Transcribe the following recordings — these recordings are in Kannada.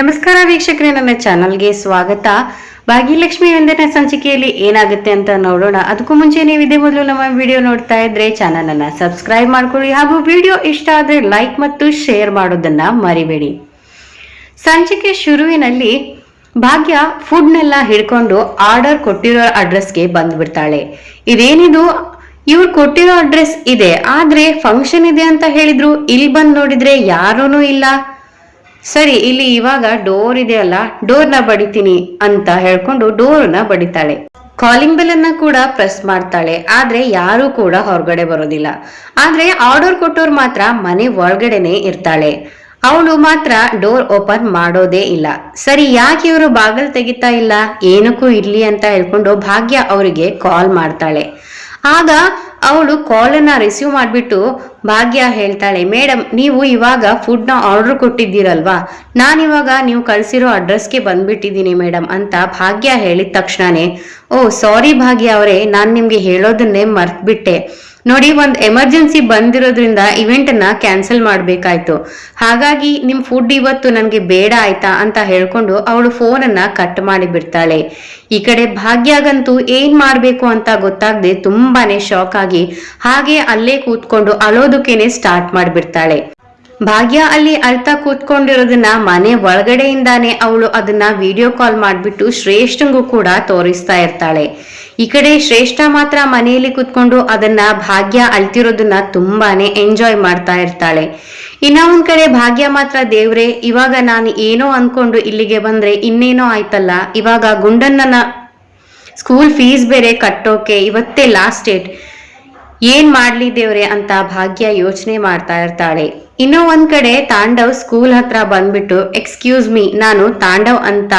ನಮಸ್ಕಾರ ವೀಕ್ಷಕರೆ, ನನ್ನ ಚಾನಲ್ಗೆ ಸ್ವಾಗತ. ಭಾಗ್ಯಲಕ್ಷ್ಮಿ ಒಂದನೇ ಸಂಚಿಕೆಯಲ್ಲಿ ಏನಾಗುತ್ತೆ ಅಂತ ನೋಡೋಣ. ಅದಕ್ಕೂ ಮುಂಚೆ ನೀವು ಇದೇ ಮೊದಲು ನಮ್ಮ ವಿಡಿಯೋ ನೋಡ್ತಾ ಇದ್ರೆ ಚಾನಲ್ ಅನ್ನ ಸಬ್ಸ್ಕ್ರೈಬ್ ಮಾಡ್ಕೊಳ್ಳಿ ಹಾಗೂ ವಿಡಿಯೋ ಇಷ್ಟ ಆದ್ರೆ ಲೈಕ್ ಮತ್ತು ಶೇರ್ ಮಾಡೋದನ್ನ ಮರಿಬೇಡಿ. ಸಂಚಿಕೆ ಶುರುವಿನಲ್ಲಿ ಭಾಗ್ಯ ಫುಡ್ನೆಲ್ಲ ಹಿಡ್ಕೊಂಡು ಆರ್ಡರ್ ಕೊಟ್ಟಿರೋ ಅಡ್ರೆಸ್ಗೆ ಬಂದ್ಬಿಡ್ತಾಳೆ. ಇದೇನಿದು? ಇವ್ರು ಕೊಟ್ಟಿರೋ ಅಡ್ರೆಸ್ ಇದೆ, ಆದ್ರೆ ಫಂಕ್ಷನ್ ಇದೆ ಅಂತ ಹೇಳಿದ್ರು. ಇಲ್ಲಿ ಬಂದು ನೋಡಿದ್ರೆ ಯಾರೂ ಇಲ್ಲ. ಸರಿ, ಇಲ್ಲಿ ಇವಾಗ ಡೋರ್ ಇದೆಯಲ್ಲ ಡೋರ್ನ ಬಡಿತೀನಿ ಅಂತ ಹೇಳ್ಕೊಂಡು ಡೋರ್ನ ಬಡಿತಾಳೆ. ಕಾಲಿಂಗ್ ಬೆಲ್ ಅನ್ನ ಕೂಡ ಪ್ರೆಸ್ ಮಾಡ್ತಾಳೆ, ಆದ್ರೆ ಯಾರು ಕೂಡ ಹೊರಗಡೆ ಬರೋದಿಲ್ಲ. ಆದ್ರೆ ಆರ್ಡರ್ ಕೊಟ್ಟೋರು ಮಾತ್ರ ಮನೆ ಒಳಗಡೆನೆ ಇರ್ತಾಳೆ. ಅವಳು ಮಾತ್ರ ಡೋರ್ ಓಪನ್ ಮಾಡೋದೇ ಇಲ್ಲ. ಸರಿ, ಯಾಕೆ ಇವರು ಬಾಗಲ್ ತೆಗಿತಾ ಇಲ್ಲ? ಏನಕ್ಕೂ ಇರ್ಲಿ ಅಂತ ಹೇಳ್ಕೊಂಡು ಭಾಗ್ಯ ಅವರಿಗೆ ಕಾಲ್ ಮಾಡ್ತಾಳೆ. ಆಗ ಅವಳು ಕಾಲನ್ನ ರಿಸೀವ್ ಮಾಡಿಬಿಟ್ಟು ಭಾಗ್ಯ ಹೇಳ್ತಾಳೆ ಮೇಡಮ್ ನೀವು ಇವಾಗ ಫುಡ್ನ ಆರ್ಡರ್ ಕೊಟ್ಟಿದ್ದೀರಲ್ವಾ? ನಾನಿವಾಗ ನೀವು ಕಳಿಸಿರೋ ಅಡ್ರೆಸ್ಗೆ ಬಂದ್ಬಿಟ್ಟಿದ್ದೀನಿ ಮೇಡಮ್ ಅಂತ ಭಾಗ್ಯ ಹೇಳಿದ ತಕ್ಷಣನೇ, ಓ ಸಾರಿ ಭಾಗ್ಯ ಅವರೇ, ನಾನು ನಿಮಗೆ ಹೇಳೋದನ್ನೇ ಮರ್ತ್ಬಿಟ್ಟೆ. ನೋಡಿ, ಒಂದು ಎಮರ್ಜೆನ್ಸಿ ಬಂದಿರೋದ್ರಿಂದ ಇವೆಂಟನ್ನ ಕ್ಯಾನ್ಸಲ್ ಮಾಡಬೇಕಾಯ್ತು. ಹಾಗಾಗಿ ನಿಮ್ಮ ಫುಡ್ ಇವತ್ತು ನನಗೆ ಬೇಡ ಆಯ್ತಾ ಅಂತ ಹೇಳ್ಕೊಂಡು ಅವಳು ಫೋನನ್ನ ಕಟ್ ಮಾಡಿ ಬಿಡ್ತಾಳೆ. ಈ ಕಡೆ ಭಾಗ್ಯಾಗಂತೂ ಏನ್ ಮಾಡ್ಬೇಕು ಅಂತ ಗೊತ್ತಾಗದೆ ತುಂಬಾನೇ ಶಾಕ್ ಆಗಿ ಹಾಗೆ ಅಲ್ಲೇ ಕೂತ್ಕೊಂಡು ಅಳೋದಕ್ಕೇನೆ ಸ್ಟಾರ್ಟ್ ಮಾಡಿಬಿಡ್ತಾಳೆ. ಭಾಗ್ಯ ಅಲ್ಲಿ ಅಳ್ತಾ ಕೂತ್ಕೊಂಡಿರೋದನ್ನ ಮನೆ ಒಳಗಡೆಯಿಂದಾನೇ ಅವಳು ಅದನ್ನ ವಿಡಿಯೋ ಕಾಲ್ ಮಾಡಿಬಿಟ್ಟು ಶ್ರೇಷ್ಠಂಗೂ ಕೂಡ ತೋರಿಸ್ತಾ ಇರ್ತಾಳೆ. ಈ ಕಡೆ ಶ್ರೇಷ್ಠ ಮಾತ್ರ ಮನೆಯಲ್ಲಿ ಕುತ್ಕೊಂಡು ಅದನ್ನ ಭಾಗ್ಯ ಅಳ್ತಿರೋದನ್ನ ತುಂಬಾನೇ ಎಂಜಾಯ್ ಮಾಡ್ತಾ ಇರ್ತಾಳೆ. ಇನ್ನ ಒಂದ್ ಕಡೆ ಭಾಗ್ಯ ಮಾತ್ರ ದೇವ್ರೆ, ಇವಾಗ ನಾನು ಏನೋ ಅನ್ಕೊಂಡು ಇಲ್ಲಿಗೆ ಬಂದ್ರೆ ಇನ್ನೇನೋ ಆಯ್ತಲ್ಲ? ಇವಾಗ ಗುಂಡನ್ನ ಸ್ಕೂಲ್ ಫೀಸ್ ಬೇರೆ ಕಟ್ಟೋಕೆ ಇವತ್ತೇ ಲಾಸ್ಟ್ ಡೇಟ್ ಏನ್ ಮಾಡ್ಲಿ ದೇವ್ರೆ ಅಂತ ಭಾಗ್ಯ ಯೋಚನೆ ಮಾಡ್ತಾ ಇರ್ತಾಳೆ. ಇನ್ನೂ ಒಂದ್ ಕಡೆ ತಾಂಡವ್ ಸ್ಕೂಲ್ ಹತ್ರ ಬಂದ್ಬಿಟ್ಟು ಎಕ್ಸ್ಕ್ಯೂಸ್ ಮೀ ನಾನು ತಾಂಡವ್ ಅಂತ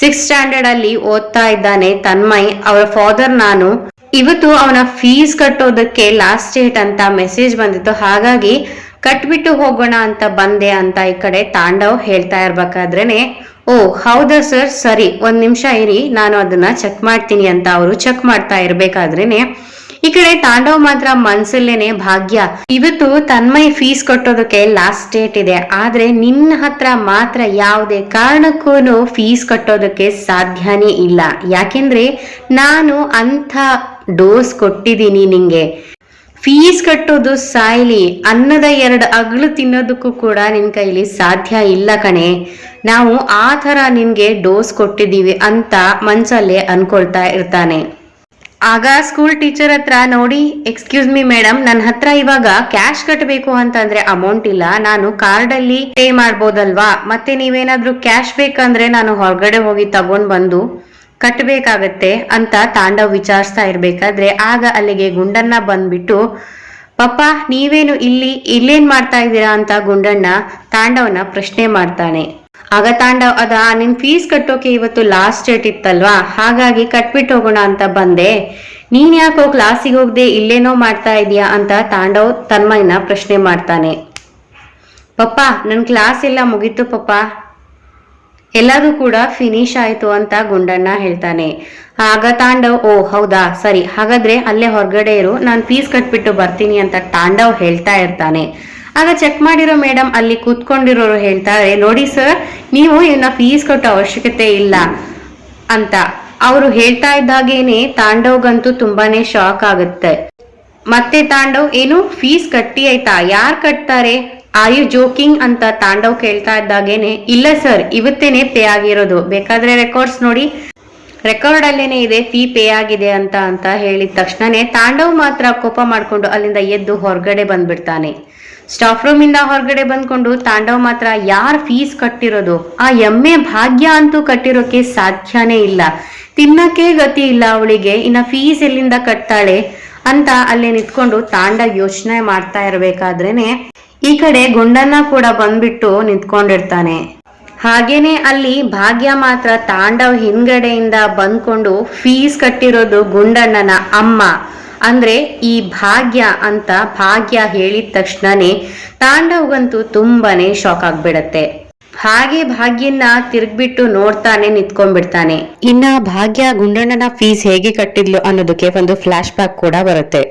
ಸಿಕ್ಸ್ ಸ್ಟ್ಯಾಂಡರ್ಡ್ ಅಲ್ಲಿ ಓದ್ತಾ ಇದ್ದಾನೆ ತನ್ಮಯ್. ಅವರ ಫಾದರ್ ನಾನು. ಇವತ್ತು ಅವನ ಫೀಸ್ ಕಟ್ಟೋದಕ್ಕೆ ಲಾಸ್ಟ್ ಡೇಟ್ ಅಂತ ಮೆಸೇಜ್ ಬಂದಿತ್ತು. ಹಾಗಾಗಿ ಕಟ್ಬಿಟ್ಟು ಹೋಗೋಣ ಅಂತ ಬಂದೆ ಅಂತ ಈ ಕಡೆ ತಾಂಡವ್ ಹೇಳ್ತಾ ಇರ್ಬೇಕಾದ್ರೇನೆ, ಓ, ಹೌದಾ ಸರ್ ಸರಿ, ಒಂದ್ ನಿಮಿಷ ಇರಿ. ನಾನು ಅದನ್ನ ಚೆಕ್ ಮಾಡ್ತೀನಿ ಅಂತ ಅವರು ಚೆಕ್ ಮಾಡ್ತಾ ಇರ್ಬೇಕಾದ್ರೇನೆ ಈ ಕಡೆ ತಾಂಡವ್ ಮಾತ್ರ ಮನ್ಸಲ್ಲೇನೆ ಭಾಗ್ಯ. ಇವತ್ತು ತನ್ಮಯ್ ಫೀಸ್ ಕಟ್ಟೋದಕ್ಕೆ ಲಾಸ್ಟ್ ಡೇಟ್ ಇದೆ. ಆದ್ರೆ ನಿನ್ನ ಹತ್ರ ಮಾತ್ರ ಯಾವುದೇ ಕಾರಣಕ್ಕೂ ಫೀಸ್ ಕಟ್ಟೋದಕ್ಕೆ ಸಾಧ್ಯನೇ ಇಲ್ಲ. ಯಾಕೆಂದ್ರೆ ನಾನು ಅಂಥ ಡೋಸ್ ಕೊಟ್ಟಿದ್ದೀನಿ ನಿಂಗೆ. ಫೀಸ್ ಕಟ್ಟೋದು ಸಾಯ್ಲಿ, ಅನ್ನದ ಎರಡು ಅಗಳು ತಿನ್ನೋದಕ್ಕೂ ಕೂಡ ನಿನ್ ಕೈಲಿ ಸಾಧ್ಯ ಇಲ್ಲ ಕಣೆ. ನಾವು ಆ ಥರ ನಿನ್ಗೆ ಡೋಸ್ ಕೊಟ್ಟಿದ್ದೀವಿ ಅಂತ ಮನ್ಸಲ್ಲೇ ಅನ್ಕೊಳ್ತಾ ಇರ್ತಾನೆ. ಆಗ ಸ್ಕೂಲ್ ಟೀಚರ್ ಹತ್ರ ನೋಡಿ ಎಕ್ಸ್ಕ್ಯೂಸ್ ಮಿ ಮೇಡಮ್ ನನ್ನ ಹತ್ರ ಇವಾಗ ಕ್ಯಾಶ್ ಕಟ್ಟಬೇಕು ಅಂತಂದ್ರೆ ಅಮೌಂಟ್ ಇಲ್ಲ. ನಾನು ಕಾರ್ಡ್ ಅಲ್ಲಿ ಪೇ ಮಾಡ್ಬೋದಲ್ವಾ? ಮತ್ತೆ ನೀವೇನಾದ್ರೂ ಕ್ಯಾಶ್ ಬೇಕಂದ್ರೆ ನಾನು ಹೊರಗಡೆ ಹೋಗಿ ತಗೊಂಡ್ ಬಂದು ಕಟ್ಟಬೇಕಾಗತ್ತೆ ಅಂತ ತಾಂಡವ್ ವಿಚಾರಿಸ್ತಾ ಇರ್ಬೇಕಾದ್ರೆ ಆಗ ಅಲ್ಲಿಗೆ ಗುಂಡಣ್ಣ ಬಂದ್ಬಿಟ್ಟು, ಪಪ್ಪ, ನೀವೇನು ಇಲ್ಲಿ ಇಲ್ಲೇನ್ ಮಾಡ್ತಾ ಇದ್ದೀರಾ? ಅಂತ ಗುಂಡಣ್ಣ ತಾಂಡವನ ಪ್ರಶ್ನೆ ಮಾಡ್ತಾನೆ. ಆಗ ತಾಂಡವ್, ಅದ, ನಿನ್ ಫೀಸ್ ಕಟ್ಟೋಕೆ ಇವತ್ತು ಲಾಸ್ಟ್ ಡೇಟ್ ಇತ್ತಲ್ವಾ? ಹಾಗಾಗಿ ಕಟ್ಬಿಟ್ಟು ಹೋಗೋಣ ಅಂತ ಬಂದೆ. ನೀನ್ ಯಾಕೋ ಕ್ಲಾಸಿಗೆ ಹೋಗದೆ, ಇಲ್ಲೇನೋ ಮಾಡ್ತಾ ಇದೀಯಾ? ಅಂತ ತಾಂಡವ್ ತನ್ಮಯ್ನ ಪ್ರಶ್ನೆ ಮಾಡ್ತಾನೆ. ಪಪ್ಪ, ನನ್ ಕ್ಲಾಸ್ ಎಲ್ಲ ಮುಗೀತು ಪಪ್ಪ. ಎಲ್ಲದೂ ಕೂಡ ಫಿನಿಶ್ ಆಯ್ತು ಅಂತ ಗುಂಡಣ್ಣ ಹೇಳ್ತಾನೆ. ಆಗ ತಾಂಡವ್, ಓ, ಹೌದಾ? ಸರಿ. ಹಾಗಾದ್ರೆ ಅಲ್ಲೇ ಹೊರಗಡೆ ಇರು. ನಾನು ಫೀಸ್ ಕಟ್ಬಿಟ್ಟು ಬರ್ತೀನಿ ಅಂತ ತಾಂಡವ್ ಹೇಳ್ತಾ ಇರ್ತಾನೆ. ಆಗ ಚೆಕ್ ಮಾಡಿರೋ ಮೇಡಮ್ ಅಲ್ಲಿ ಕೂತ್ಕೊಂಡಿರೋರು ಹೇಳ್ತಾರೆ, ನೋಡಿ ಸರ್ ನೀವು ಇವನ್ನ ಫೀಸ್ ಕೊಟ್ಟ ಅವಶ್ಯಕತೆ ಇಲ್ಲ ಅಂತ. ಅವರು ಹೇಳ್ತಾ ಇದ್ದಾಗೇನೆ ತಾಂಡವ್ಗಂತೂ ತುಂಬಾನೇ ಶಾಕ್ ಆಗುತ್ತೆ. ಮತ್ತೆ ತಾಂಡವ್, ಏನು ಫೀಸ್ ಕಟ್ಟಿ ಆಯ್ತಾ? ಯಾರು ಕಟ್ತಾರೆ? ಆರ್ ಯು ಜೋಕಿಂಗ್ ಅಂತ ತಾಂಡವ್ ಕೇಳ್ತಾ ಇದ್ದಾಗೇನೆ, ಇಲ್ಲ ಸರ್ ಇವತ್ತೇನೆ ಪೇ ಆಗಿರೋದು. ಬೇಕಾದ್ರೆ ರೆಕಾರ್ಡ್ಸ್ ನೋಡಿ. ರೆಕಾರ್ಡ್ ಅಲ್ಲೇನೆ ಇದೆ ಫೀ ಪೇ ಆಗಿದೆ ಅಂತ ಅಂತ ಹೇಳಿದ ತಕ್ಷಣನೇ ತಾಂಡವ್ ಮಾತ್ರ ಕೋಪ ಮಾಡ್ಕೊಂಡು ಅಲ್ಲಿಂದ ಎದ್ದು ಹೊರಗಡೆ ಬಂದ್ಬಿಡ್ತಾನೆ. ಸ್ಟಾಫ್ ರೂಮ್ ಇಂದ ಹೊರಗಡೆ ಬಂದ್ಕೊಂಡು ತಾಂಡವ್ ಮಾತ್ರ ಯಾರ್ ಫೀಸ್ ಕಟ್ಟಿರೋದು? ಆ ಎಮ್ಮೆ ಭಾಗ್ಯ ಅಂತೂ ಕಟ್ಟಿರೋಕೆ ಸಾಧ್ಯನೇ ಇಲ್ಲ. ತಿನ್ನಕ್ಕೆ ಗತಿ ಇಲ್ಲ ಅವಳಿಗೆ, ಇನ್ನ ಫೀಸ್ ಎಲ್ಲಿಂದ ಕಟ್ತಾಳೆ ಅಂತ ಅಲ್ಲೇ ನಿಂತ್ಕೊಂಡು ತಾಂಡ ಯೋಚನೆ ಮಾಡ್ತಾ ಇರ್ಬೇಕಾದ್ರೇನೆ ಈ ಕಡೆ ಗುಂಡನ್ನ ಕೂಡ ಬಂದ್ಬಿಟ್ಟು ನಿಂತ್ಕೊಂಡಿರ್ತಾನೆ. ಹಾಗೇನೆ ಅಲ್ಲಿ ಭಾಗ್ಯ ಮಾತ್ರ ತಾಂಡವ್ ಹಿಂದ್ಗಡೆಯಿಂದ ಬಂದ್ಕೊಂಡು ಫೀಸ್ ಕಟ್ಟಿರೋದು ಗುಂಡಣ್ಣನ ಅಮ್ಮ. ಅಂದ್ರೆ ಈ ಭಾಗ್ಯ ಅಂತ ಭಾಗ್ಯ ಹೇಳಿದ ತಕ್ಷಣನೇ ತಾಂಡವ್ಗಂತೂ ತುಂಬಾನೇ ಶಾಕ್ ಆಗ್ಬಿಡತ್ತೆ. ಹಾಗೆ ಭಾಗ್ಯನ ತಿರ್ಗ್ಬಿಟ್ಟು ನೋಡ್ತಾನೆ ನಿಂತ್ಕೊಂಡ್ಬಿಡ್ತಾನೆ. ಇನ್ನ ಭಾಗ್ಯ ಗುಂಡಣ್ಣನ ಫೀಸ್ ಹೇಗೆ ಕಟ್ಟಿದ್ಲು ಅನ್ನೋದಕ್ಕೆ ಒಂದು ಫ್ಲಾಶ್ ಬ್ಯಾಕ್ ಕೂಡ ಬರುತ್ತೆ.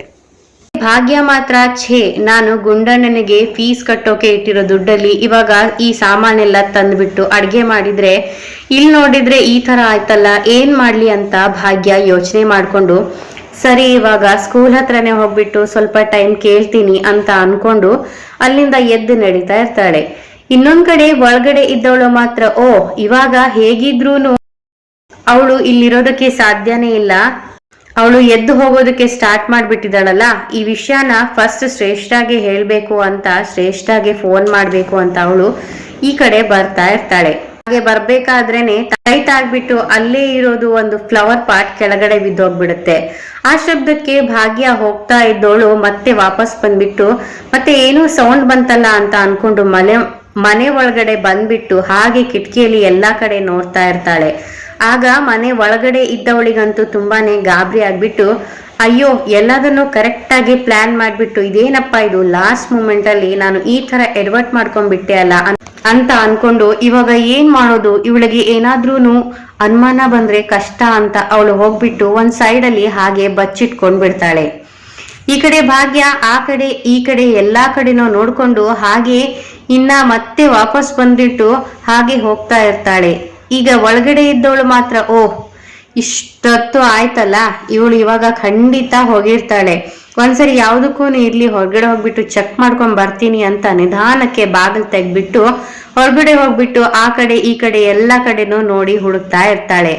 ಭಾಗ್ಯ ಮಾತ್ರ ಛೇ, ನಾನು ಗುಂಡಣ್ಣನಿಗೆ ಫೀಸ್ ಕಟ್ಟೋಕೆ ಇಟ್ಟಿರೋ ದುಡ್ಡಲ್ಲಿ ಇವಾಗ ಈ ಸಾಮಾನೆಲ್ಲ ತಂದ್ಬಿಟ್ಟು ಅಡ್ಗೆ ಮಾಡಿದ್ರೆ, ಇಲ್ಲಿ ನೋಡಿದ್ರೆ ಈ ತರ ಆಯ್ತಲ್ಲ, ಏನ್ ಮಾಡ್ಲಿ ಅಂತ ಭಾಗ್ಯ ಯೋಚನೆ ಮಾಡ್ಕೊಂಡು ಸರಿ, ಇವಾಗ ಸ್ಕೂಲ್ ಹತ್ರನೇ ಹೋಗ್ಬಿಟ್ಟು ಸ್ವಲ್ಪ ಟೈಮ್ ಕೇಳ್ತೀನಿ ಅಂತ ಅನ್ಕೊಂಡು ಅಲ್ಲಿಂದ ಎದ್ದು ನಡೀತಾ ಇರ್ತಾಳೆ. ಇನ್ನೊಂದ್ ಕಡೆ ಒಳಗಡೆ ಇದ್ದವಳು ಮಾತ್ರ, ಓ, ಇವಾಗ ಹೇಗಿದ್ರೂನು? ಅವಳು ಇಲ್ಲಿರೋದಕ್ಕೆ ಸಾಧ್ಯನೇ ಇಲ್ಲ. ಅವಳು ಎದ್ದು ಹೋಗೋದಕ್ಕೆ ಸ್ಟಾರ್ಟ್ ಮಾಡ್ಬಿಟ್ಟಿದ್ದಾಳಲ್ಲ. ಈ ವಿಷಯನ ಫಸ್ಟ್ ಶ್ರೇಷ್ಠಾಗೆ ಹೇಳಬೇಕು ಅಂತ, ಶ್ರೇಷ್ಠಾಗೆ ಫೋನ್ ಮಾಡ್ಬೇಕು ಅಂತ ಅವಳು ಈ ಕಡೆ ಬರ್ತಾ ಇರ್ತಾಳೆ. ಹಾಗೆ ಬರ್ಬೇಕಾದ್ರೇನೆ ಟೈಟ್ ಆಗ್ಬಿಟ್ಟು ಅಲ್ಲೇ ಇರೋದು ಒಂದು ಫ್ಲವರ್ ಪಾಟ್ ಕೆಳಗಡೆ ಬಿದ್ದೋಗ್ಬಿಡುತ್ತೆ. ಆ ಶಬ್ದಕ್ಕೆ ಭಾಗ್ಯ ಹೋಗ್ತಾ ಇದ್ದೋಳು ಮತ್ತೆ ವಾಪಸ್ ಬಂದ್ಬಿಟ್ಟು, ಮತ್ತೆ ಏನೋ ಸೌಂಡ್ ಬಂತಲ್ಲ ಅಂತ ಅನ್ಕೊಂಡು ಮನೆ ಮನೆ ಒಳಗಡೆ ಬಂದ್ಬಿಟ್ಟು ಹಾಗೆ ಕಿಟಕಿಯಲ್ಲಿ ಎಲ್ಲಾ ಕಡೆ ನೋಡ್ತಾ ಇರ್ತಾಳೆ. ಆಗ ಮನೆ ಒಳಗಡೆ ಇದ್ದವಳಿಗಂತೂ ತುಂಬಾನೇ ಗಾಬರಿ ಆಗ್ಬಿಟ್ಟು, ಅಯ್ಯೋ, ಎಲ್ಲದನ್ನು ಕರೆಕ್ಟ್ ಆಗಿ ಪ್ಲಾನ್ ಮಾಡ್ಬಿಟ್ಟು, ಇದೇನಪ್ಪ ಇದು ಲಾಸ್ಟ್ ಮೂಮೆಂಟ್ ಅಲ್ಲಿ ನಾನು ಈ ತರ ಎಡ್ವರ್ಟ್ ಮಾಡ್ಕೊಂಡ್ಬಿಟ್ಟೆ ಅಲ್ಲ? ಅಂತ ಅನ್ಕೊಂಡು ಇವಾಗ ಏನ್ ಮಾಡೋದು? ಇವಳಿಗೆ ಏನಾದ್ರೂ ಅನುಮಾನ ಬಂದ್ರೆ ಕಷ್ಟ ಅಂತ ಅವಳು ಹೋಗ್ಬಿಟ್ಟು ಒಂದ್ ಸೈಡ್ ಅಲ್ಲಿ ಹಾಗೆ ಬಚ್ಚಿಟ್ಕೊಂಡ್ ಬಿಡ್ತಾಳೆ ಈ ಕಡೆ ಭಾಗ್ಯ, ಆ ಕಡೆ, ಈ ಕಡೆ ಎಲ್ಲಾ ಕಡೆನೂ ನೋಡ್ಕೊಂಡು ಹಾಗೆ ಇನ್ನ ಮತ್ತೆ ವಾಪಸ್ ಬಂದ್ಬಿಟ್ಟು ಹಾಗೆ ಹೋಗ್ತಾ ಇರ್ತಾಳೆ. ಈಗ ಒಳಗಡೆ ಇದ್ದವಳು ಮಾತ್ರ, ಓಹ್, ಇಷ್ಟೊತ್ತು ಆಯ್ತಲ್ಲ? ಇವಳು ಇವಾಗ ಖಂಡಿತ ಹೋಗಿರ್ತಾಳೆ. ಒಂದ್ಸರಿ ಯಾವ್ದಕ್ಕೂ ಇರ್ಲಿ, ಹೊರಗಡೆ ಹೋಗ್ಬಿಟ್ಟು ಚೆಕ್ ಮಾಡ್ಕೊಂಡ್ ಬರ್ತೀನಿ ಅಂತ ನಿಧಾನಕ್ಕೆ ಬಾಗಿಲು ತೆಗ್ಬಿಟ್ಟು ಹೊರಗಡೆ ಹೋಗ್ಬಿಟ್ಟು ಆ ಕಡೆ, ಈ ಕಡೆ, ಎಲ್ಲಾ ಕಡೆನೂ ನೋಡಿ ಹುಡುಕ್ತಾ ಇರ್ತಾಳೆ.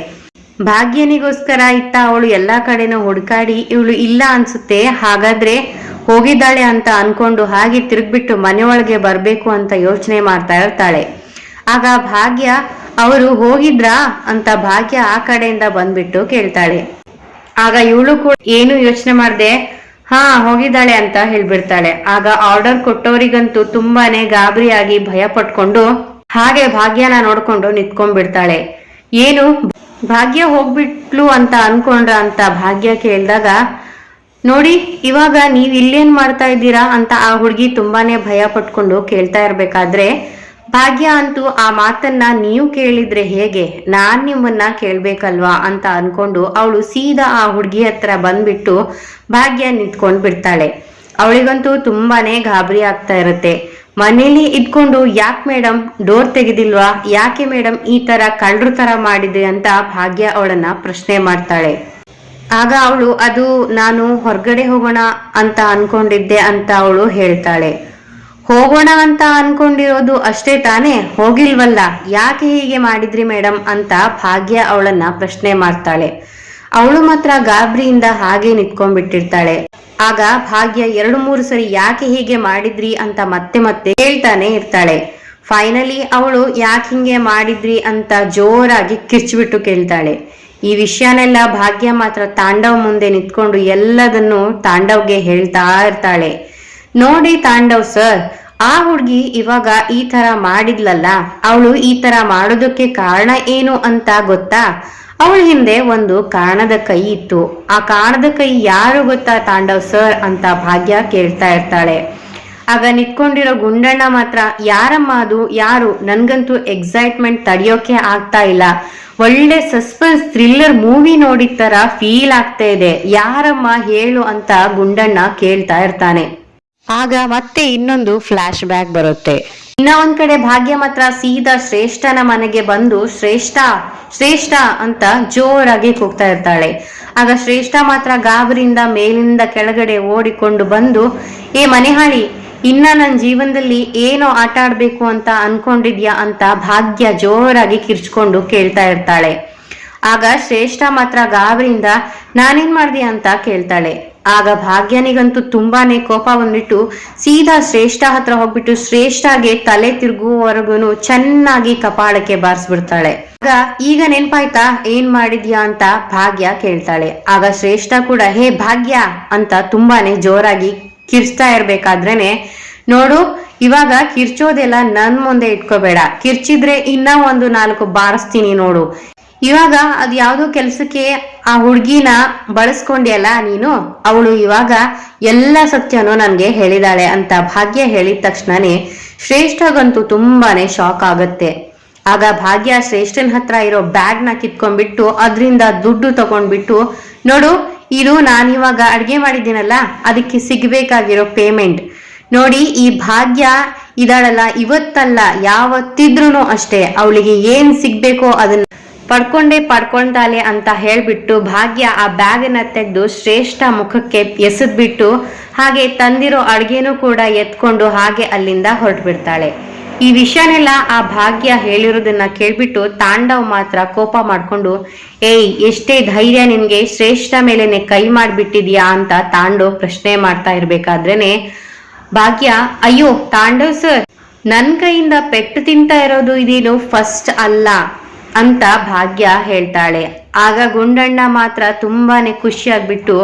ಭಾಗ್ಯನಿಗೋಸ್ಕರ ಇತ್ತ ಅವಳು ಎಲ್ಲಾ ಕಡೆನೂ ಹುಡುಕಾಡಿ, ಇವಳು ಇಲ್ಲ ಅನ್ಸುತ್ತೆ, ಹಾಗಾದ್ರೆ ಹೋಗಿದ್ದಾಳೆ ಅಂತ ಅನ್ಕೊಂಡು ಹಾಗೆ ತಿರುಗ್ಬಿಟ್ಟು ಮನೆಯೊಳಗೆ ಬರ್ಬೇಕು ಅಂತ ಯೋಚನೆ ಮಾಡ್ತಾ ಇರ್ತಾಳೆ. ಆಗ ಭಾಗ್ಯ, ಅವರು ಹೋಗಿದ್ರಾ? ಅಂತ ಭಾಗ್ಯ ಆ ಕಡೆಯಿಂದ ಬಂದ್ಬಿಟ್ಟು ಕೇಳ್ತಾಳೆ. ಆಗ ಇವಳು ಕೂಡ, ಏನು ಯೋಚನೆ ಮಾಡ್ದೆ? ಹಾ, ಹೋಗಿದ್ದಾಳೆ ಅಂತ ಹೇಳ್ಬಿಡ್ತಾಳೆ. ಆಗ ಆರ್ಡರ್ ಕೊಟ್ಟವರಿಗಂತೂ ತುಂಬಾನೇ ಗಾಬರಿಯಾಗಿ ಭಯ ಪಟ್ಕೊಂಡು ಹಾಗೆ ಭಾಗ್ಯನ ನೋಡ್ಕೊಂಡು ನಿಂತ್ಕೊಂಡ್ಬಿಡ್ತಾಳೆ. ಏನು? ಭಾಗ್ಯ ಹೋಗ್ಬಿಟ್ಲು ಅಂತ ಅನ್ಕೊಂಡ್ರ ಅಂತ ಭಾಗ್ಯ ಕೇಳಿದಾಗ, ನೋಡಿ, ಇವಾಗ ನೀವ್ ಇಲ್ಲೇನ್ ಮಾಡ್ತಾ ಇದ್ದೀರಾ? ಅಂತ ಆ ಹುಡುಗಿ ತುಂಬಾನೇ ಭಯ ಪಟ್ಕೊಂಡು ಕೇಳ್ತಾ ಇರ್ಬೇಕಾದ್ರೆ ಭಾಗ್ಯ ಅಂತೂ ಆ ಮಾತನ್ನ ನೀವು ಕೇಳಿದ್ರೆ ಹೇಗೆ? ನಾನ್ ನಿಮ್ಮನ್ನ ಕೇಳ್ಬೇಕಲ್ವಾ ಅಂತ ಅನ್ಕೊಂಡು ಅವಳು ಸೀದಾ ಆ ಹುಡುಗಿ ಹತ್ರ ಬಂದ್ಬಿಟ್ಟು ಭಾಗ್ಯ ನಿಂತ್ಕೊಂಡ್ ಬಿಡ್ತಾಳೆ. ಅವಳಿಗಂತೂ ತುಂಬಾನೇ ಗಾಬರಿ ಆಗ್ತಾ ಇರುತ್ತೆ. ಮನೇಲಿ ಇದ್ಕೊಂಡು ಯಾಕೆ ಮೇಡಮ್ ಡೋರ್ ತೆಗೆದಿಲ್ವಾ? ಯಾಕೆ ಮೇಡಮ್ ಈ ತರ ಕಳ್ರು ತರ ಮಾಡಿದೆ ಅಂತ ಭಾಗ್ಯ ಅವಳನ್ನ ಪ್ರಶ್ನೆ ಮಾಡ್ತಾಳೆ. ಆಗ ಅವಳು, ಅದು ನಾನು ಹೊರಗಡೆ ಹೋಗೋಣ ಅಂತ ಅನ್ಕೊಂಡಿದ್ದೆ ಅಂತ ಅವಳು ಹೇಳ್ತಾಳೆ. ಹೋಗೋಣ ಅಂತ ಅನ್ಕೊಂಡಿರೋದು ಅಷ್ಟೇ ತಾನೇ? ಹೋಗಿಲ್ವಲ್ಲ? ಯಾಕೆ ಹೀಗೆ ಮಾಡಿದ್ರಿ ಮೇಡಮ್ ಅಂತ ಭಾಗ್ಯ ಅವಳನ್ನ ಪ್ರಶ್ನೆ ಮಾಡ್ತಾಳೆ. ಅವಳು ಮಾತ್ರ ಗಾಬ್ರಿಯಿಂದ ಹಾಗೆ ನಿಂತ್ಕೊಂಡ್ಬಿಟ್ಟಿರ್ತಾಳೆ. ಆಗ ಭಾಗ್ಯ ಎರಡು ಮೂರು ಸರಿ ಯಾಕೆ ಹೀಗೆ ಮಾಡಿದ್ರಿ ಅಂತ ಮತ್ತೆ ಮತ್ತೆ ಹೇಳ್ತಾನೆ ಇರ್ತಾಳೆ. ಫೈನಲಿ ಅವಳು ಯಾಕೆ ಹಿಂಗೆ ಮಾಡಿದ್ರಿ ಅಂತ ಜೋರಾಗಿ ಕಿರ್ಚ್ಬಿಟ್ಟು ಕೇಳ್ತಾಳೆ. ಈ ವಿಷಯನೆಲ್ಲ ಭಾಗ್ಯ ಮಾತ್ರ ತಾಂಡವ್ ಮುಂದೆ ನಿಂತ್ಕೊಂಡು ಎಲ್ಲದನ್ನು ತಾಂಡವ್ಗೆ ಹೇಳ್ತಾ ಇರ್ತಾಳೆ. ನೋಡಿ ತಾಂಡವ್ ಸರ್, ಆ ಹುಡ್ಗಿ ಇವಾಗ ಈ ತರ ಮಾಡಿದ್ಲಲ್ಲ, ಅವಳು ಈ ತರ ಮಾಡೋದಕ್ಕೆ ಕಾರಣ ಏನು ಅಂತ ಗೊತ್ತಾ? ಅವಳ ಹಿಂದೆ ಒಂದು ಕಾರಣದ ಕೈ ಇತ್ತು. ಆ ಕಾರಣದ ಕೈ ಯಾರು ಗೊತ್ತಾ ತಾಂಡವ್ ಸರ್ ಅಂತ ಭಾಗ್ಯ ಕೇಳ್ತಾ ಇರ್ತಾಳೆ. ಆಗ ನಿತ್ಕೊಂಡಿರೋ ಗುಂಡಣ್ಣ ಮಾತ್ರ, ಯಾರಮ್ಮ ಅದು? ಯಾರು? ನನ್ಗಂತೂ ಎಕ್ಸೈಟ್ಮೆಂಟ್ ತಡೆಯೋಕೆ ಆಗ್ತಾ ಇಲ್ಲ. ಒಳ್ಳೆ ಸಸ್ಪೆನ್ಸ್ ಥ್ರಿಲ್ಲರ್ ಮೂವಿ ನೋಡಿದ ತರ ಫೀಲ್ ಆಗ್ತಾ ಇದೆ. ಯಾರಮ್ಮ ಹೇಳು ಅಂತ ಗುಂಡಣ್ಣ ಕೇಳ್ತಾ ಇರ್ತಾನೆ. ಆಗ ಮತ್ತೆ ಇನ್ನೊಂದು ಫ್ಲಾಶ್ ಬ್ಯಾಕ್ ಬರುತ್ತೆ. ಇನ್ನ ಒಂದ್ ಕಡೆ ಭಾಗ್ಯ ಮಾತ್ರ ಸೀದಾ ಶ್ರೇಷ್ಠನ ಮನೆಗೆ ಬಂದು ಶ್ರೇಷ್ಠ ಶ್ರೇಷ್ಠ ಅಂತ ಜೋರಾಗಿ ಕೂಗ್ತಾ ಇರ್ತಾಳೆ. ಆಗ ಶ್ರೇಷ್ಠ ಮಾತ್ರ ಗಾಬರಿಯಿಂದ ಮೇಲಿಂದ ಕೆಳಗಡೆ ಓಡಿಕೊಂಡು ಬಂದು, ಏ ಮನೆಹಾಳಿ, ಇನ್ನ ನನ್ನ ಜೀವನದಲ್ಲಿ ಏನೋ ಆಟ ಆಡ್ಬೇಕು ಅಂತ ಅನ್ಕೊಂಡಿದ್ಯಾ? ಅಂತ ಭಾಗ್ಯ ಜೋರಾಗಿ ಕಿರ್ಚ್ಕೊಂಡು ಕೇಳ್ತಾ ಇರ್ತಾಳೆ. ಆಗ ಶ್ರೇಷ್ಠ ಮಾತ್ರ ಗಾಬರಿಯಿಂದ, ನಾನೇನ್ ಮಾಡ್ದೆ? ಅಂತ ಕೇಳ್ತಾಳೆ. ಆಗ ಭಾಗ್ಯನಿಗಂತೂ ತುಂಬಾನೇ ಕೋಪ ಬಂದ್ಬಿಟ್ಟು ಸೀದಾ ಶ್ರೇಷ್ಠ ಹತ್ರ ಹೋಗ್ಬಿಟ್ಟು ಶ್ರೇಷ್ಠಗೆ ತಲೆ ತಿರುಗುವವರೆಗೂ ಚೆನ್ನಾಗಿ ಕಪಾಳಕ್ಕೆ ಬಾರಿಸ್ಬಿಡ್ತಾಳೆ. ಆಗ ಈಗ ನೆನ್ಪಾಯ್ತಾ, ಏನ್ ಮಾಡಿದ್ಯಾ ಅಂತ ಭಾಗ್ಯ ಕೇಳ್ತಾಳೆ. ಆಗ ಶ್ರೇಷ್ಠ ಕೂಡ, ಹೇ ಭಾಗ್ಯ ಅಂತ ತುಂಬಾನೇ ಜೋರಾಗಿ ಕಿರ್ಚ್ತಾ ಇರ್ಬೇಕಾದ್ರೇನೆ, ನೋಡು, ಇವಾಗ ಕಿರ್ಚೋದೆಲ್ಲ ನನ್ ಮುಂದೆ ಇಟ್ಕೋಬೇಡ. ಕಿರ್ಚಿದ್ರೆ ಇನ್ನ ಒಂದು ನಾಲ್ಕು ಬಾರಿಸ್ತೀನಿ ನೋಡು. ಇವಾಗ ಅದ್ ಯಾವ್ದೋ ಕೆಲ್ಸಕ್ಕೆ ಆ ಹುಡ್ಗಿನ ಬಳಸ್ಕೊಂಡ್ಯಲ್ಲ ನೀನು? ಅವಳು ಇವಾಗ ಎಲ್ಲ ಸತ್ಯನೂ ನನ್ಗೆ ಹೇಳಿದಾಳೆ ಅಂತ ಭಾಗ್ಯ ಹೇಳಿದ ತಕ್ಷಣನೇ ಶ್ರೇಷ್ಠಗಂತೂ ತುಂಬಾನೇ ಶಾಕ್ ಆಗತ್ತೆ. ಆಗ ಭಾಗ್ಯ ಶ್ರೇಷ್ಠನ ಹತ್ರ ಇರೋ ಬ್ಯಾಗ್ನ ಕಿತ್ಕೊಂಡ್ಬಿಟ್ಟು ಅದ್ರಿಂದ ದುಡ್ಡು ತಗೊಂಡ್ಬಿಟ್ಟು, ನೋಡು, ಇದು ನಾನಿವಾಗ ಅಡ್ಗೆ ಮಾಡಿದ್ದೀನಲ್ಲ, ಅದಕ್ಕೆ ಸಿಗ್ಬೇಕಾಗಿರೋ ಪೇಮೆಂಟ್ ನೋಡಿ, ಈ ಭಾಗ್ಯ ಇದಾಳಲ್ಲ, ಇವತ್ತಲ್ಲ ಯಾವತ್ತಿದ್ರೂ ಅಷ್ಟೇ, ಅವಳಿಗೆ ಏನ್ ಸಿಗ್ಬೇಕೋ ಅದನ್ನ ಪಡ್ಕೊಂಡೇ ಪಡ್ಕೊಂಡಾಲೆ ಅಂತ ಹೇಳ್ಬಿಟ್ಟು ಭಾಗ್ಯ ಆ ಬ್ಯಾಗನ್ನ ತೆಗೆದು ಶ್ರೇಷ್ಠ ಮುಖಕ್ಕೆ ಎಸೆದ್ಬಿಟ್ಟು ಹಾಗೆ ತಂದಿರೋ ಅಡ್ಗೆನೂ ಕೂಡ ಎತ್ಕೊಂಡು ಹಾಗೆ ಅಲ್ಲಿಂದ ಹೊರಟು ಬಿಡ್ತಾಳೆ ಈ ವಿಷಯನೆಲ್ಲ ಆ ಭಾಗ್ಯ ಹೇಳಿರೋದನ್ನ ಕೇಳ್ಬಿಟ್ಟು ತಾಂಡವ್ ಮಾತ್ರ ಕೋಪ ಮಾಡ್ಕೊಂಡು, ಏಯ್, ಎಷ್ಟೇ ಧೈರ್ಯ ನಿನ್ಗೆ ಶ್ರೇಷ್ಠ ಮೇಲೆನೆ ಕೈ ಮಾಡ್ಬಿಟ್ಟಿದ್ಯಾ ಅಂತ ತಾಂಡವ್ ಪ್ರಶ್ನೆ ಮಾಡ್ತಾ ಇರ್ಬೇಕಾದ್ರೇನೆ ಭಾಗ್ಯ, ಅಯ್ಯೋ ತಾಂಡವ್ ಸರ್, ನನ್ ಕೈಯಿಂದ ಪೆಟ್ಟು ತಿಂತಾ ಇರೋದು ಇದೇನು ಫಸ್ಟ್ ಅಲ್ಲ. ಅಂತ ಭಾಗ್ಯ ಹೇಳ್ತಾಳೆ. ಆಗ ಗುಂಡಣ್ಣ ಮಾತ್ರ ತುಂಬಾನೇ ಖುಷಿಯಾಗ್ಬಿಟ್ಟು,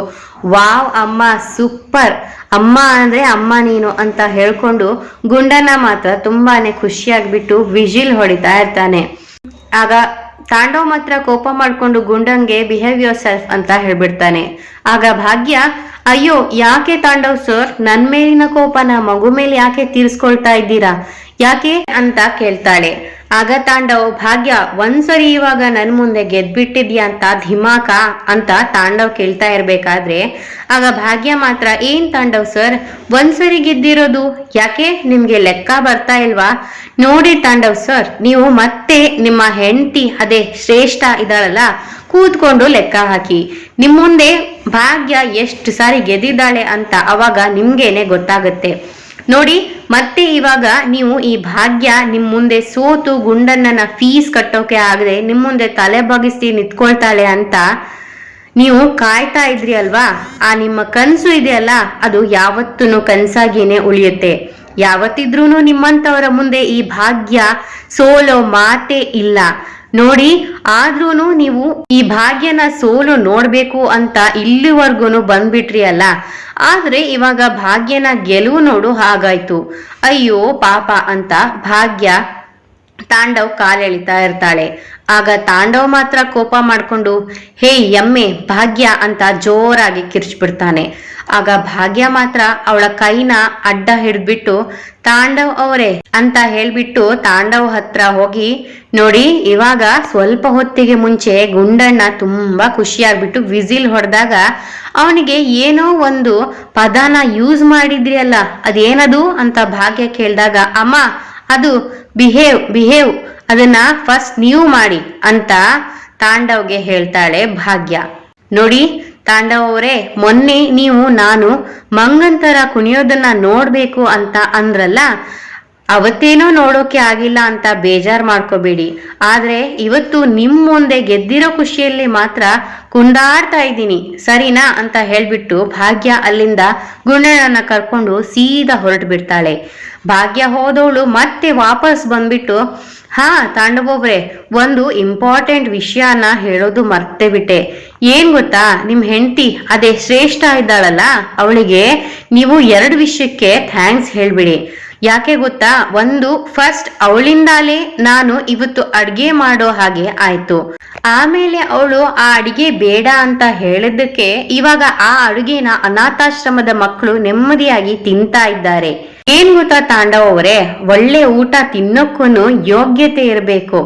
ವಾವ್ ಅಮ್ಮ, ಸೂಪರ್! ಅಮ್ಮ ಅಂದ್ರೆ ಅಮ್ಮ ನೀನು ಅಂತ ಹೇಳ್ಕೊಂಡು ಗುಂಡಣ್ಣ ಮಾತ್ರ ತುಂಬಾನೇ ಖುಷಿಯಾಗ್ಬಿಟ್ಟು ವಿಜಿಲ್ ಹೊಡಿತಾ ಇರ್ತಾನೆ. ಆಗ ತಾಂಡವ್ ಮಾತ್ರ ಕೋಪ ಮಾಡ್ಕೊಂಡು ಗುಂಡಂಗೆ ಬಿಹೇವ್ ಯೋರ್ ಸೆಲ್ಫ್ ಅಂತ ಹೇಳ್ಬಿಡ್ತಾನೆ. ಆಗ ಭಾಗ್ಯ, ಅಯ್ಯೋ, ಯಾಕೆ ತಾಂಡವ್ ಸರ್? ನನ್ ಮೇಲಿನ ಕೋಪನ ಮಗು ಮೇಲೆ ಯಾಕೆ ತೀರ್ಸ್ಕೊಳ್ತಾ ಇದ್ದೀರಾ? ಯಾಕೆ ಅಂತ ಕೇಳ್ತಾಳೆ. ಆಗ ತಾಂಡವ್, ಭಾಗ್ಯ ಒಂದ್ಸರಿ ಇವಾಗ ನನ್ ಮುಂದೆ ಗೆದ್ಬಿಟ್ಟಿದ್ಯಾ ಅಂತ ಧಿಮಾಕ ಅಂತ ತಾಂಡವ್ ಕೇಳ್ತಾ ಇರ್ಬೇಕಾದ್ರೆ, ಆಗ ಭಾಗ್ಯ ಮಾತ್ರ, ಏನ್ ತಾಂಡವ್ ಸರ್ ಒಂದ್ಸರಿ ಗೆದ್ದಿರೋದು? ಯಾಕೆ? ನಿಮ್ಗೆ ಲೆಕ್ಕ ಬರ್ತಾ ಇಲ್ವಾ? ನೋಡಿ ತಾಂಡವ್ ಸರ್, ನೀವು ಮತ್ತೆ ನಿಮ್ಮ ಹೆಂಡತಿ, ಅದೇ ಶ್ರೇಷ್ಠ ಇದ್ದಾಳಲ್ಲ, ಕೂತ್ಕೊಂಡು ಲೆಕ್ಕ ಹಾಕಿ. ನಿಮ್ ಮುಂದೆ ಭಾಗ್ಯ ಎಷ್ಟು ಸಾರಿ ಗೆದ್ದಿದ್ದಾಳೆ ಅಂತ ಅವಾಗ ನಿಮ್ಗೇನೆ ಗೊತ್ತಾಗುತ್ತೆ. ನೋಡಿ, ಮತ್ತೆ ಇವಾಗ ನೀವು ಈ ಭಾಗ್ಯ ನಿಮ್ ಮುಂದೆ ಸೋತು ಗುಂಡನ್ನ ಫೀಸ್ ಕಟ್ಟೋಕೆ ಆಗದೆ ನಿಮ್ ಮುಂದೆ ತಲೆ ಬಗ್ಗಿಸಿ ನಿಂತ್ಕೊಳ್ತಾಳೆ ಅಂತ ನೀವು ಕಾಯ್ತಾ ಇದ್ರಿ ಅಲ್ವಾ? ಆ ನಿಮ್ಮ ಕನ್ಸು ಇದೆಯಲ್ಲ ಅದು ಯಾವತ್ತೂ ಕನ್ಸಾಗಿನೇ ಉಳಿಯುತ್ತೆ. ಯಾವತ್ತಿದ್ರೂ ನಿಮ್ಮಂತವರ ಮುಂದೆ ಈ ಭಾಗ್ಯ ಸೋಲೋ ಮಾತೇ ಇಲ್ಲ. ನೋಡಿ ಆದ್ರೂ ನೀವು ಈ ಭಾಗ್ಯನ ಸೋಲು ನೋಡ್ಬೇಕು ಅಂತ ಇಲ್ಲಿವರೆಗೂ ಬಂದ್ಬಿಟ್ರಿ ಅಲ್ಲ. ಆದ್ರೆ ಇವಾಗ ಭಾಗ್ಯನ ಗೆಲುವು ನೋಡು ಹಾಗಾಯ್ತು. ಅಯ್ಯೋ ಪಾಪ ಅಂತ ಭಾಗ್ಯ ತಾಂಡವ್ ಕಾಲೆಳಿತಾ ಇರ್ತಾಳೆ. ಆಗ ತಾಂಡವ್ ಮಾತ್ರ ಕೋಪ ಮಾಡ್ಕೊಂಡು, ಹೇ ಎಮ್ಮೆ, ಭಾಗ್ಯ ಅಂತ ಜೋರಾಗಿ ಕಿರ್ಚ್ಬಿಡ್ತಾನೆ. ಆಗ ಭಾಗ್ಯ ಮಾತ್ರ ಅವಳ ಕೈನ ಅಡ್ಡ ಹಿಡ್ಬಿಟ್ಟು ತಾಂಡವ್ ಅವರೇ ಅಂತ ಹೇಳ್ಬಿಟ್ಟು ತಾಂಡವ್ ಹತ್ರ ಹೋಗಿ, ನೋಡಿ, ಇವಾಗ ಸ್ವಲ್ಪ ಹೊತ್ತಿಗೆ ಮುಂಚೆ ಗುಂಡಣ್ಣ ತುಂಬಾ ಖುಷಿಯಾಗ್ಬಿಟ್ಟು ವಿಸಿಲ್ ಹೊಡೆದಾಗ ಅವನಿಗೆ ಏನೋ ಒಂದು ಪದಾನ ಯೂಸ್ ಮಾಡಿದ್ರಿ ಅಲ್ಲ, ಅದೇನದು? ಅಂತ ಭಾಗ್ಯ ಕೇಳಿದಾಗ, ಅಮ್ಮ, ಅದು ಬಿಹೇವ್ ಬಿಹೇವ್ ಅದನ್ನ ಫಸ್ಟ್ ನೀವು ಮಾಡಿ ಅಂತ ತಾಂಡವ್ಗೆ ಹೇಳ್ತಾಳೆ ಭಾಗ್ಯ. ನೋಡಿ ತಾಂಡವ್ ಅವರೇ, ಮೊನ್ನೆ ನೀವು ನಾನು ಮಂಗಂತರ ಕುಣಿಯೋದನ್ನ ನೋಡ್ಬೇಕು ಅಂತ ಅಂದ್ರಲ್ಲ, ಅವತ್ತೇನೋ ನೋಡೋಕೆ ಆಗಿಲ್ಲ ಅಂತ ಬೇಜಾರ್ ಮಾಡ್ಕೋಬೇಡಿ. ಆದ್ರೆ ಇವತ್ತು ನಿಮ್ ಮುಂದೆ ಗೆದ್ದಿರೋ ಖುಷಿಯಲ್ಲಿ ಮಾತ್ರ ಕುಂದಾಡ್ತಾ ಇದ್ದೀನಿ, ಸರಿನಾ ಅಂತ ಹೇಳ್ಬಿಟ್ಟು ಭಾಗ್ಯ ಅಲ್ಲಿಂದ ಗುಣನ ಕರ್ಕೊಂಡು ಸೀದಾ ಹೊರಟು ಬಿಡ್ತಾಳೆ. ಭಾಗ್ಯ ಹೋದವಳು ಮತ್ತೆ ವಾಪಸ್ ಬಂದ್ಬಿಟ್ಟು ಹಾ ತಾಂಡವೊಬ್ರೆ ಒಂದು ಇಂಪಾರ್ಟೆಂಟ್ ವಿಷಯನ ಹೇಳೋದು ಮರ್ತೆ ಬಿಟ್ಟೆ ಏನ್ ಗೊತ್ತಾ? ನಿಮ್ ಹೆಂಡತಿ ಅದೇ ಶ್ರೇಷ್ಠ ಇದ್ದಾಳಲ್ಲ, ಅವಳಿಗೆ ನೀವು ಎರಡು ವಿಷಯಕ್ಕೆ ಥ್ಯಾಂಕ್ಸ್ ಹೇಳ್ಬಿಡಿ. ಯಾಕೆ ಗೊತ್ತಾ? ಒಂದು ಫಸ್ಟ್ ಅವಳಿಂದಾಲೇ ನಾನು ಇವತ್ತು ಅಡ್ಗೆ ಮಾಡೋ ಹಾಗೆ ಆಯ್ತು. ಆಮೇಲೆ ಅವಳು ಆ ಅಡಿಗೆ ಬೇಡ ಅಂತ ಹೇಳಿದ್ದಕ್ಕೆ ಇವಾಗ ಆ ಅಡುಗೆನ ಅನಾಥಾಶ್ರಮದ ಮಕ್ಕಳು ನೆಮ್ಮದಿಯಾಗಿ ತಿಂತಾ ಇದ್ದಾರೆ. ಏನ್ ಗೊತ್ತಾ ತಾಂಡವ್ ಅವರೇ ಒಳ್ಳೆ ಊಟ ತಿನ್ನೋಕ್ಕೂ ಯೋಗ್ಯತೆ ಇರಬೇಕು.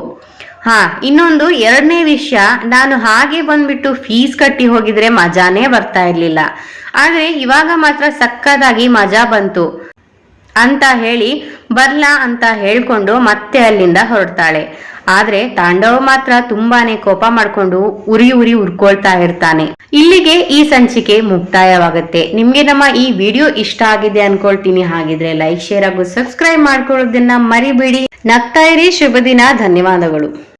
ಹಾ, ಇನ್ನೊಂದು ಎರಡನೇ ವಿಷಯ, ನಾನು ಹಾಗೆ ಬಂದ್ಬಿಟ್ಟು ಫೀಸ್ ಕಟ್ಟಿ ಹೋಗಿದ್ರೆ ಮಜಾನೇ ಬರ್ತಾ ಇರ್ಲಿಲ್ಲ. ಆದ್ರೆ ಇವಾಗ ಮಾತ್ರ ಸಕ್ಕದಾಗಿ ಮಜಾ ಬಂತು. ಅಂತ ಹೇಳಿ ಬರ್ಲಾ ಅಂತ ಹೇಳ್ಕೊಂಡು ಮತ್ತೆ ಅಲ್ಲಿಂದ ಹೊರಡ್ತಾಳೆ. ಆದ್ರೆ ತಾಂಡವ ಮಾತ್ರ ತುಂಬಾನೇ ಕೋಪ ಮಾಡ್ಕೊಂಡು ಉರಿ ಉರಿ ಉರ್ಕೊಳ್ತಾ ಇರ್ತಾನೆ. ಇಲ್ಲಿಗೆ ಈ ಸಂಚಿಕೆ ಮುಕ್ತಾಯವಾಗುತ್ತೆ. ನಿಮ್ಗೆ ನಮ್ಮ ಈ ವಿಡಿಯೋ ಇಷ್ಟ ಆಗಿದೆ ಅನ್ಕೊಳ್ತೀನಿ. ಹಾಗಿದ್ರೆ ಲೈಕ್ ಶೇರ್ ಹಾಗೂ ಸಬ್ಸ್ಕ್ರೈಬ್ ಮಾಡ್ಕೊಳ್ಳೋದನ್ನ ಮರಿಬೇಡಿ. ನಗ್ತಾ ಇರಿ. ಶುಭ ದಿನ ಧನ್ಯವಾದಗಳು.